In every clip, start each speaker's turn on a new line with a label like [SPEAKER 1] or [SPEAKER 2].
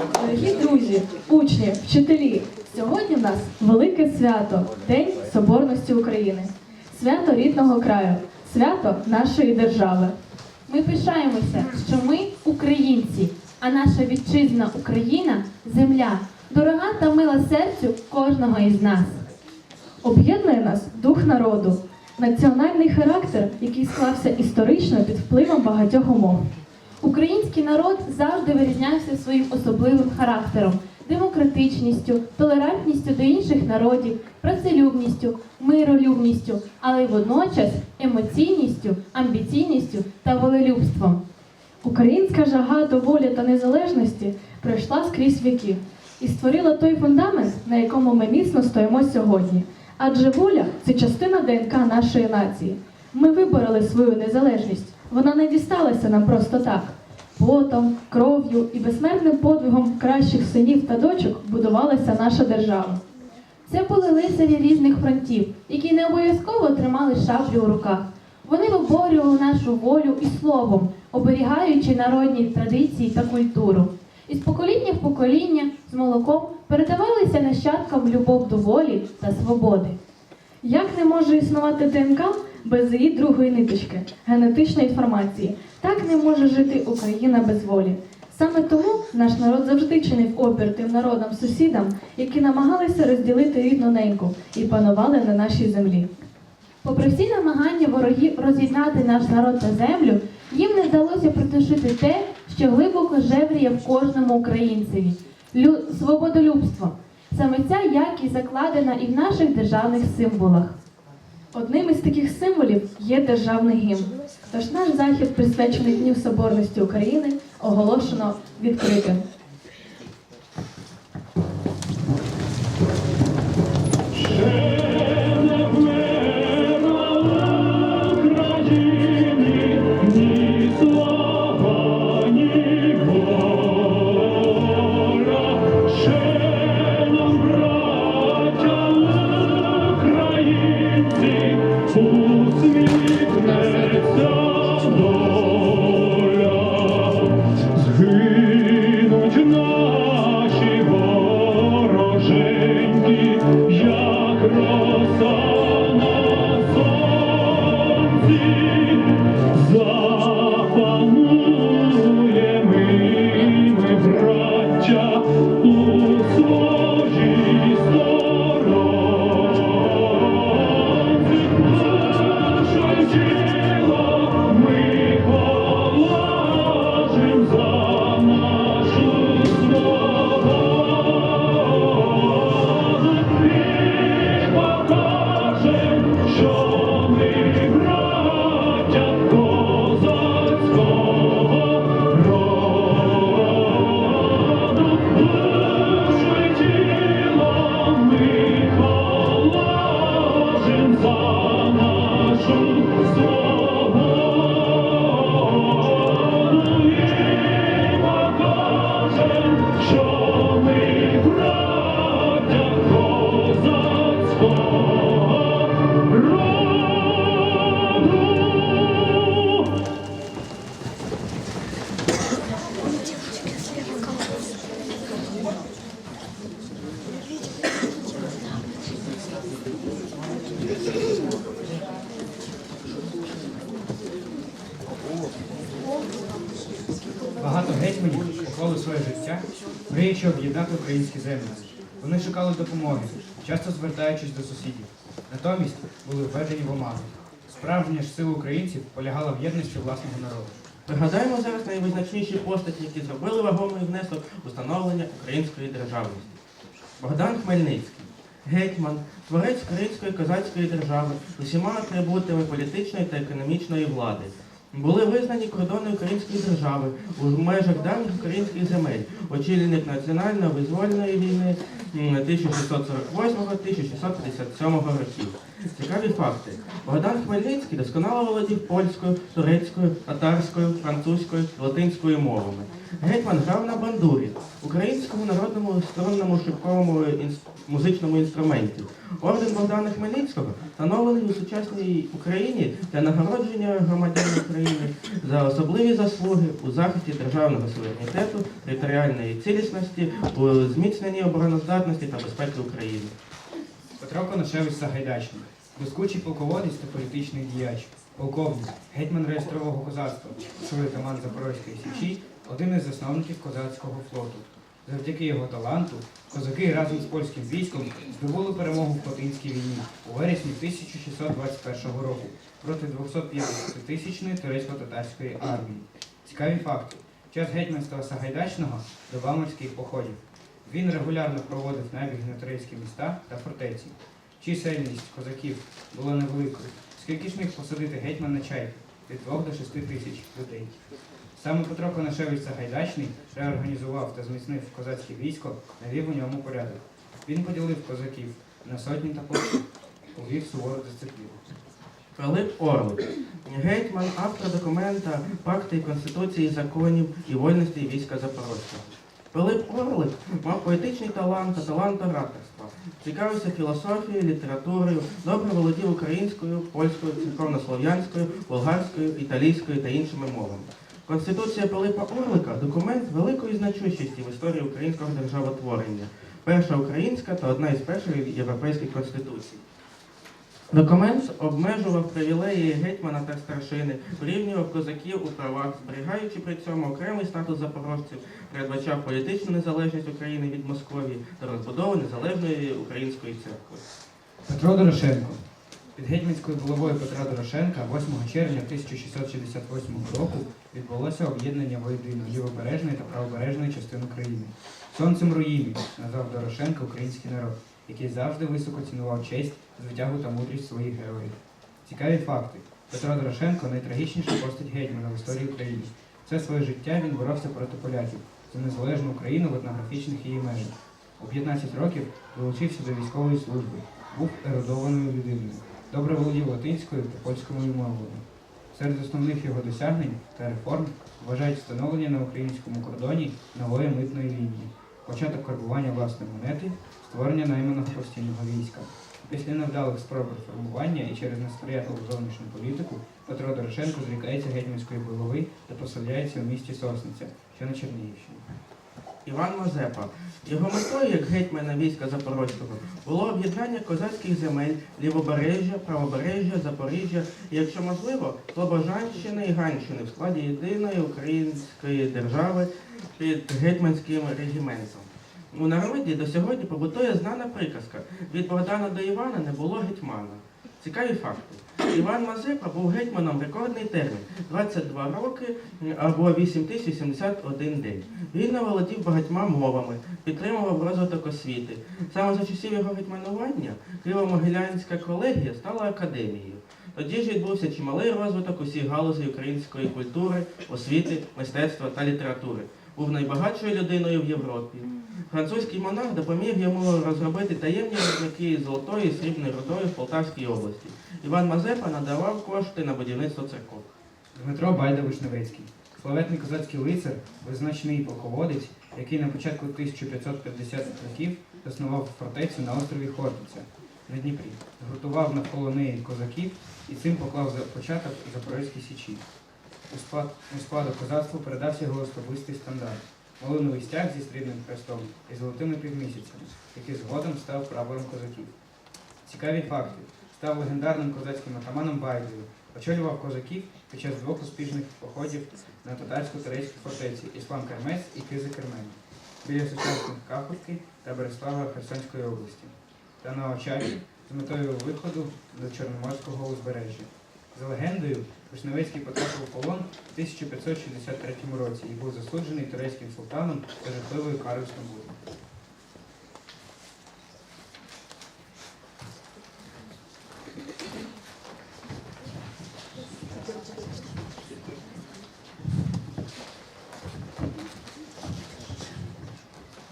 [SPEAKER 1] Дорогі друзі, учні, вчителі, сьогодні в нас велике свято День Соборності України, свято рідного краю, свято нашої держави.
[SPEAKER 2] Ми пишаємося, що ми українці, а наша вітчизна Україна земля, дорога та мила серцю кожного із нас.
[SPEAKER 1] Об'єднує нас дух народу, національний характер, який склався історично під впливом багатьох умов.
[SPEAKER 2] Український народ завжди вирізнявся своїм особливим характером, демократичністю, толерантністю до інших народів, працелюбністю, миролюбністю, але й водночас емоційністю, амбіційністю та волелюбством.
[SPEAKER 1] Українська жага до волі та незалежності пройшла скрізь віків і створила той фундамент, на якому ми міцно стоїмо сьогодні. Адже воля це частина ДНК нашої нації. Ми вибороли свою незалежність. Вона не дісталася нам просто так. Потом, кров'ю і безсмертним подвигом кращих синів та дочок будувалася наша держава.
[SPEAKER 2] Це були лицарі різних фронтів, які не обов'язково тримали шаблю у руках. Вони виборювали нашу волю і словом, оберігаючи народні традиції та культуру. Із покоління в покоління з молоком передавалися нащадкам любов до волі та свободи.
[SPEAKER 1] Як не може існувати ДНК без її другої ниточки генетичної інформації, так не може жити Україна без волі. Саме тому наш народ завжди чинив опір тим народам-сусідам, які намагалися розділити рідну неньку і панували на нашій землі.
[SPEAKER 2] Попри всі намагання ворогів роз'єднати наш народ та землю, їм не вдалося притушити те, що глибоко жевріє в кожному українцеві лю... свободолюбство. Саме ця якість закладена і в наших державних символах.
[SPEAKER 1] Одним із таких символів є державний гімн. Тож наш захід, присвячений Дню Соборності України, оголошено відкритим.
[SPEAKER 3] Що ми
[SPEAKER 4] до сусідів. Натомість були введені в оману. Справжня ж сила українців полягала в єдності власного народу.
[SPEAKER 5] Пригадаємо зараз найвизначніші постаті, які зробили вагомий внесок у становлення української державності. Богдан Хмельницький, гетьман, творець української козацької держави усіма атрибутами політичної та економічної влади. Були визнані кордони української держави у межах давніх українських земель, очільник національно-визвольної війни м, 1648-1657 років. Цікаві факти. Богдан Хмельницький досконало володів польською, турецькою, татарською, французькою, латинською мовами. Гетьман грав на бандурі, українському народному струнному шибковому музичному інструменті. Орден Богдана Хмельницького встановлений у сучасній Україні для нагородження громадян України за особливі заслуги у захисті державного суверенітету, територіальної цілісності, у зміцненні обороноздатності та безпеки України.
[SPEAKER 4] Петро Конашевич Сагайдачний, блискучий полководець та політичний діяч, полковник, гетьман реєстрового козацтва, сили команд Запорозької Січі, один із засновників козацького флоту. Завдяки його таланту козаки разом з польським військом здобули перемогу в Хотинській війні у вересні 1621 року проти 250-тисячної турецько-татарської армії. Цікаві факти. Час гетьманства Сагайдачного до Баморських походів. Він регулярно проводив набіг на турецькі міста та фортеці. Чисельність козаків була невеликою, скільки ж міг посадити гетьман на чайки від 2 до 6 тисяч людей. Саме Петро Конашевич Сагайдачний реорганізував та зміцнив козацьке військо, навів у ньому порядок. Він поділив козаків на сотні та полки, увів сувору дисципліну.
[SPEAKER 5] Пилип Орлик, гетьман, автор документа Пакти Конституції, законів і вольностей війська Запорозького. Пилип Орлик мав поетичний талант та талант ораторства. Цікавився філософією, літературою, добре володів українською, польською, церковнослов'янською, болгарською, італійською та іншими мовами. Конституція Пилипа Орлика документ великої значущості в історії українського державотворення. Перша українська та одна із перших європейських конституцій. Документ обмежував привілеї гетьмана та старшини, порівнював козаків у правах, зберігаючи при цьому окремий статус запорожців, передбачав політичну незалежність України від Московії та розбудову незалежної української церкви.
[SPEAKER 4] Петро Дорошенко. Під гетьманською головою Петра Дорошенка 8 червня 1668 року відбулося об'єднання воєдино лівобережної та правобережної частин України. Сонцем руїни назвав Дорошенка український народ, який завжди високо цінував честь, звитягу та мудрість своїх героїв. Цікаві факти. Петро Дорошенко найтрагічніша постать гетьмана в історії України. Все своє життя він боровся проти поляків за незалежну Україну в етнографічних її межах. У 15 років долучився до військової служби, був ерудованою людиною, добре володів латинською та польською мовами. Серед основних його досягнень та реформ вважають встановлення на українському кордоні нової митної лінії, початок карбування власної монети, створення найманого постійного війська. Після невдалих спроб реформування і через несприятливу зовнішню політику Петро Дорошенко зрікається гетьманської голови та поселяється у місті Сосниця, що на Чернігівщині.
[SPEAKER 5] Іван Мазепа. Його метою, як гетьмана війська Запорозького, було об'єднання козацьких земель, лівобережжя, правобережжя, Запоріжжя і, якщо можливо, Слобожанщини і Ганщини в складі єдиної української держави під гетьманським регіментом. У народі до сьогодні побутує знана приказка від Богдана до Івана не було гетьмана. Цікаві факти. Іван Мазепа був гетьманом рекордний термін 22 роки або 8081 день. Він володів багатьма мовами, підтримував розвиток освіти. Саме за часів його гетьманування Києво-Могилянська колегія стала академією. Тоді ж відбувся чималий розвиток усіх галузей української культури, освіти, мистецтва та літератури. Був найбагатшою людиною в Європі. Французький монарх допоміг йому розробити таємні рудники золотої і срібної рудою в Полтавській області. Іван Мазепа надавав кошти на будівництво церков.
[SPEAKER 4] Дмитро Байда-Вишневецький. Славетний козацький лицар, визначний полководець, який на початку 1550 років заснував фортецю на острові Хортиця на Дніпрі, згуртував навколо неї козаків і цим поклав за початок Запорізькій січі. У склад, у складу козацтва передався його особистий стандарт малиновий стяг зі срібним хрестом і золотими півмісяцями, який згодом став прапором козаків. Цікаві факти. Став легендарним козацьким атаманом Байдою, очолював козаків під час двох успішних походів на татарсько-турецькі фортеці Іслам Кермець і Кизи Кермен біля сучасних Каховки та Береслава Херсонської області та на Очагі з метою виходу до Чорноморського узбережжя. За легендою, Вишневецький потрапив у полон в 1563 році і був засуджений турецьким султаном за жахливою карою Стамбулу.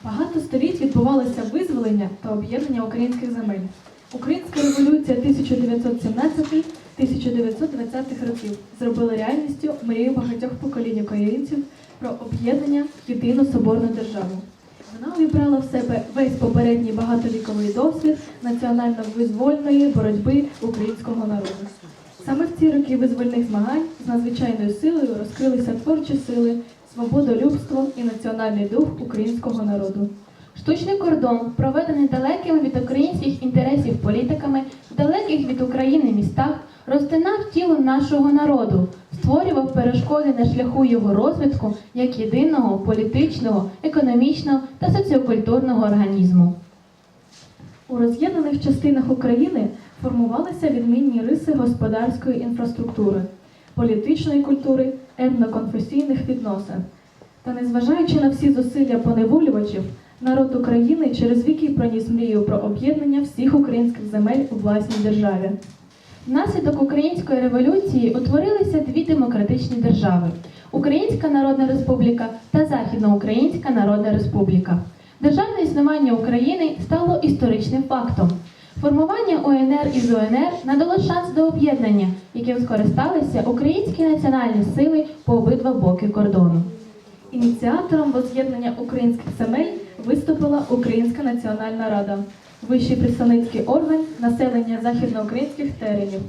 [SPEAKER 1] Багато століть відбувалося визволення та об'єднання українських земель. Українська революція 1917-1920 років зробила реальністю мрію багатьох поколінь українців про об'єднання в єдину соборну державу. Вона увібрала в себе весь попередній багатовіковий досвід національно-визвольної боротьби українського народу. Саме в ці роки визвольних змагань з надзвичайною силою розкрилися творчі сили, свободолюбство і національний дух українського народу.
[SPEAKER 2] Штучний кордон, проведений далекими від українських інтересів політиками, далеких від України містах, розтинав тіло нашого народу, створював перешкоди на шляху його розвитку як єдиного політичного, економічного та соціокультурного організму.
[SPEAKER 1] У роз'єднаних частинах України формувалися відмінні риси господарської інфраструктури, політичної культури, етноконфесійних відносин. Та незважаючи на всі зусилля поневолювачів, народ України через віки проніс мрію про об'єднання всіх українських земель у власній державі.
[SPEAKER 2] Внаслідок української революції утворилися дві демократичні держави: Українська Народна Республіка та Західноукраїнська Народна Республіка. Державне існування України стало історичним фактом. Формування УНР із УНР надало шанс до об'єднання, яким скористалися українські національні сили по обидва боки кордону.
[SPEAKER 1] Ініціатором воз'єднання українських земель виступила Українська Національна Рада, вищий представницький орган населення західноукраїнських теренів.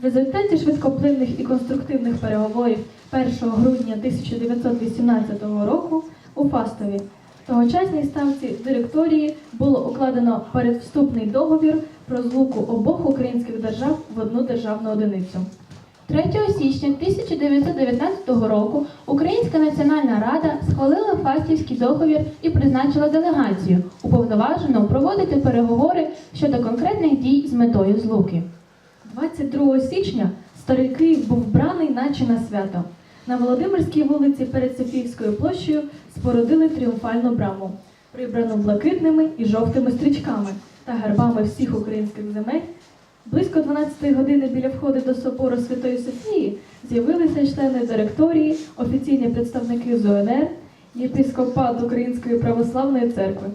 [SPEAKER 1] В результаті швидкоплинних і конструктивних переговорів 1 грудня 1918 року у Фастові тогочасній ставці директорії було укладено передвступний договір про злуку обох українських держав в одну державну одиницю.
[SPEAKER 2] 3 січня 1919 року Українська Національна Рада схвалила Фастівський договір і призначила делегацію, уповноважену проводити переговори щодо конкретних дій з метою злуки.
[SPEAKER 1] 22 січня старий Київ був вбраний наче на свято. На Володимирській вулиці перед Софіївською площею спорудили тріумфальну браму, прибрану блакитними і жовтими стрічками та гербами всіх українських земель. Близько 12 години біля входу до собору Святої Софії з'явилися члени директорії, офіційні представники з УНР, єпископат Української православної церкви.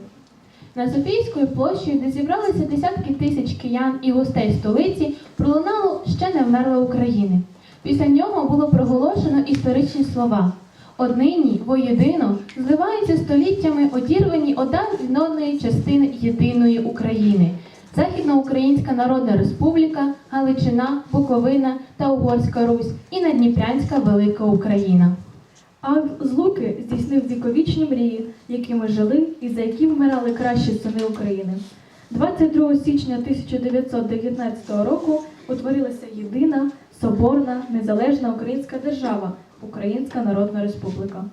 [SPEAKER 2] На Софійською площею, де зібралися десятки тисяч киян і гостей столиці, пролунало ще не вмерла України. Після нього було проголошено історичні слова. Однині, воєдино, зливаються століттями одірвані одна від одної частини єдиної України. Західноукраїнська Народна Республіка, Галичина, Буковина та Угорська Русь і Надніпрянська Велика Україна.
[SPEAKER 1] А з Луки здійснив віковічні мрії, якими жили і за які вмирали кращі сини України. 22 січня 1919 року утворилася єдина, соборна, незалежна українська держава Українська Народна Республіка.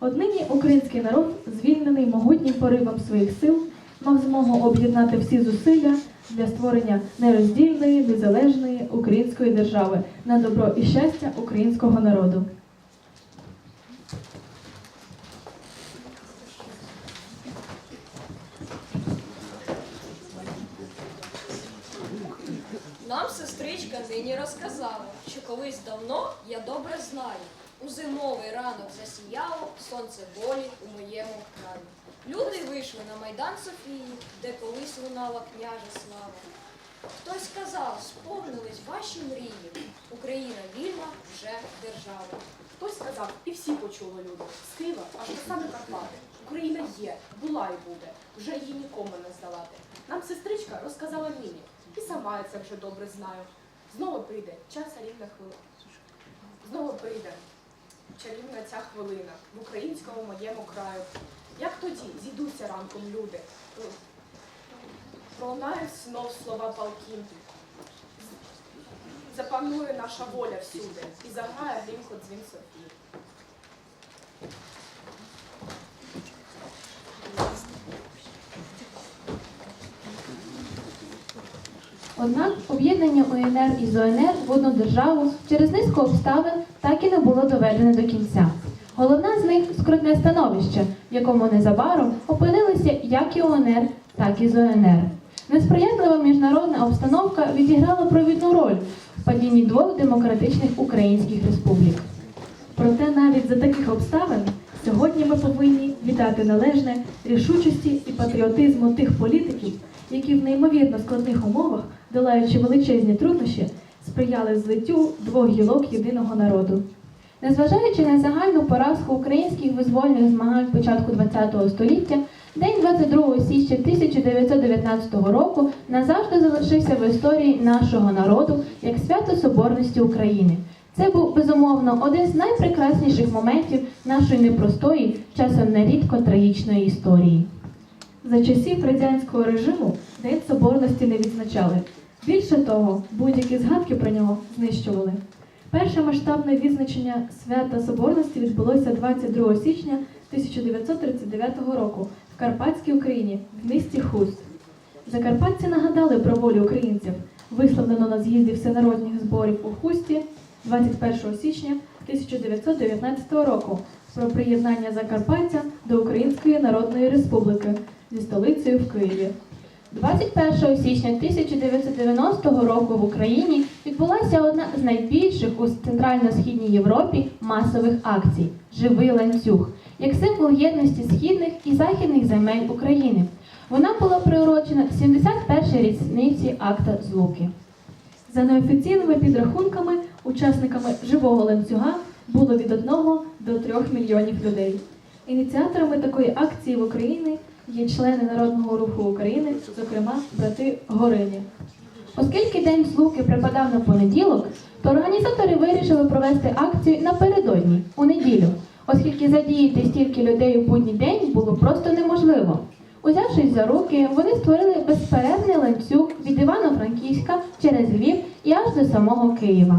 [SPEAKER 1] Однині український народ, звільнений могутнім поривом своїх сил, мав змогу об'єднати всі зусилля для створення нероздільної, незалежної української держави на добро і щастя українського народу.
[SPEAKER 6] Нам сестричка нині розказала, що колись давно я добре знаю. У зимовий ранок засіяло сонце волі у моєму краї. Люди вийшли на майдан Софії, де колись лунала княжа слава. Хтось сказав, сповнились ваші мрії. Україна вільна вже держава.
[SPEAKER 7] Хтось сказав, і всі почули люди. З Києва аж до самих Карпати. Україна є, була і буде. Вже її нікому не здавати. Нам сестричка розказала Міні. І сама я це вже добре знаю. Знову прийде час рівна хвилина. Знову прийде чарівна ця хвилина в українському моєму краю. Як тоді зійдуться ранком люди? Пролунають знов слова палків. Запанує наша воля всюди і заграє грімко дзвін Софії.
[SPEAKER 2] Однак об'єднання УНР із ОНР в одну державу через низку обставин так і не було доведене до кінця. Головна з них скрутне становище, в якому незабаром опинилися як і УНР, так і з ОНР. Несприятлива міжнародна обстановка відіграла провідну роль в падінні двох демократичних українських республік.
[SPEAKER 1] Проте навіть за таких обставин сьогодні ми повинні віддати належне рішучості і патріотизму тих політиків, які в неймовірно складних умовах, долаючи величезні труднощі, сприяли злиттю двох гілок єдиного народу.
[SPEAKER 2] Незважаючи на загальну поразку українських визвольних змагань початку ХХ століття, день 22 січня 1919 року назавжди залишився в історії нашого народу як свято Соборності України. Це був безумовно один з найпрекрасніших моментів нашої непростої, часом нерідко трагічної історії.
[SPEAKER 1] За часів радянського режиму День Соборності не відзначали. Більше того, будь-які згадки про нього знищували. Перше масштабне відзначення свята Соборності відбулося 22 січня 1939 року в Карпатській Україні в місті Хуст. Закарпатці нагадали про волю українців, висловлену на з'їзді всенародних зборів у Хусті 21 січня 1919 року про приєднання Закарпаття до Української Народної Республіки зі столицею в Києві.
[SPEAKER 2] 21 січня 1990 року в Україні відбулася одна з найбільших у Центрально-Східній Європі масових акцій Живий ланцюг як символ єдності східних і західних земель України. Вона була приурочена 71-й річниці акта Злуки.
[SPEAKER 1] За неофіційними підрахунками, учасниками живого ланцюга було від 1 до 3 мільйонів людей. Ініціаторами такої акції в Україні є члени Народного руху України, зокрема брати Горині.
[SPEAKER 2] Оскільки День Злуки припадав на понеділок, то організатори вирішили провести акцію напередодні, у неділю, оскільки задіяти стільки людей у будній день було просто неможливо. Узявшись за руки, вони створили безперервний ланцюг від Івано-Франківська через Львів і аж до самого Києва.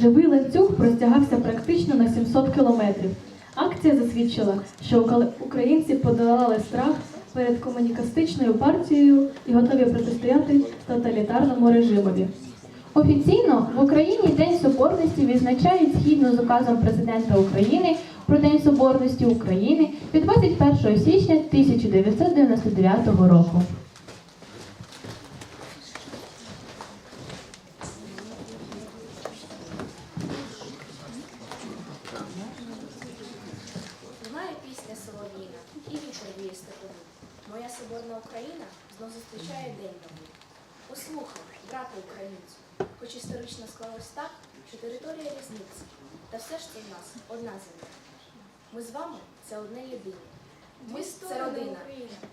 [SPEAKER 1] Живий ланцюг простягався практично на 700 кілометрів. Акція засвідчила, що українці подолали страх перед комунікастичною партією і готові протистояти тоталітарному режимові.
[SPEAKER 2] Офіційно в Україні День Соборності відзначають згідно з указом президента України про День Соборності України від 21 січня 1999 року.
[SPEAKER 8] Склалось так, що територія різниця, та все ж це в нас одна земля. Ми з вами це одне єдине. Ми це родина,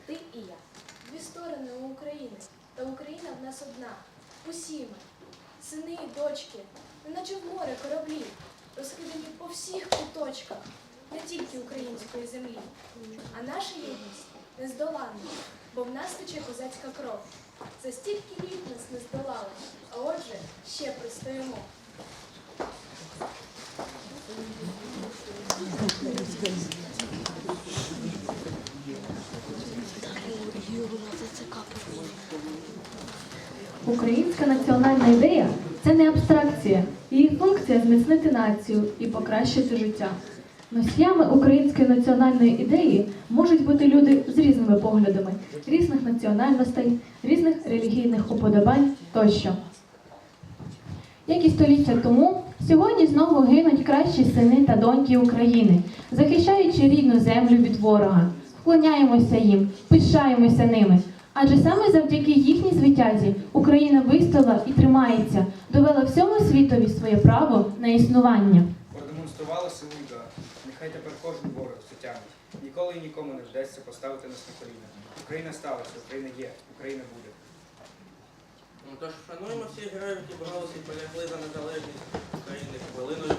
[SPEAKER 8] ти і я.
[SPEAKER 6] Дві сторони у України, та Україна в нас одна. Усі ми, сини і дочки, неначе в море кораблі, розкидані по всіх куточках, не тільки української землі. А наша єдність нездоланна, бо в нас тече козацька кров. За стільки літ нас не здолали, а отже, ще пристоїмо.
[SPEAKER 1] Українська національна ідея це не абстракція. Її функція зміцнити націю і покращити життя. Носіями української національної ідеї можуть бути люди з різними поглядами, різних національностей, різних релігійних уподобань тощо.
[SPEAKER 2] Як і століття тому, сьогодні знову гинуть кращі сини та доньки України, захищаючи рідну землю від ворога. Вклоняємося їм, пишаємося ними. Адже саме завдяки їхній звитязі Україна вистояла і тримається, довела всьому світові своє право на існування.
[SPEAKER 4] Продемонстрували силу Нехай тепер кожен ворог затягнуть. Ніколи і нікому не вдасться поставити нас на коліна. Україна сталася, Україна є, Україна буде.
[SPEAKER 5] Ну тож шануємо всіх героїв, які боролися і полягли за незалежність України хвилиною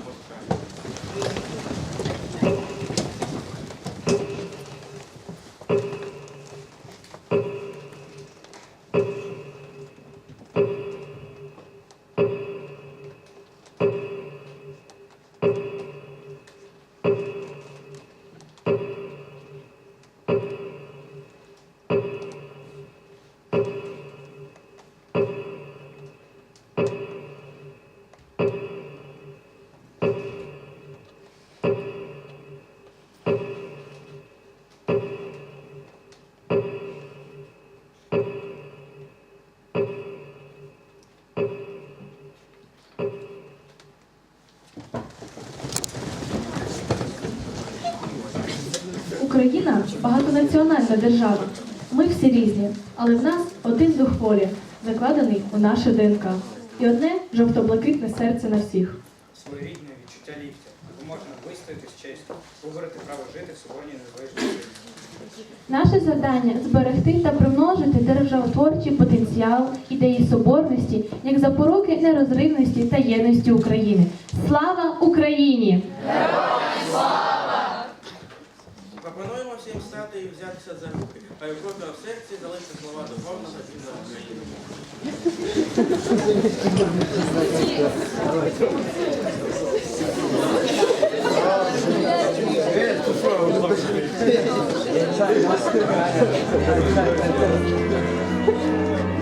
[SPEAKER 1] Україна багатонаціональна держава. Ми всі різні, але в нас один дух волі, закладений у наше ДНК. І одне жовто-блакитне серце на всіх.
[SPEAKER 4] Своєрідне відчуття ліктя допоможе нам вистояти з честю, вибороти право жити в соборній незалежній.
[SPEAKER 2] Наше завдання зберегти та примножити державотворчий потенціал ідеї соборності як запоруки нерозривності та єдності України. Слава Україні!
[SPEAKER 5] Пропонуємо всім стати і взятися за руки, а у кожного в серці залишити слова духовного гімна України.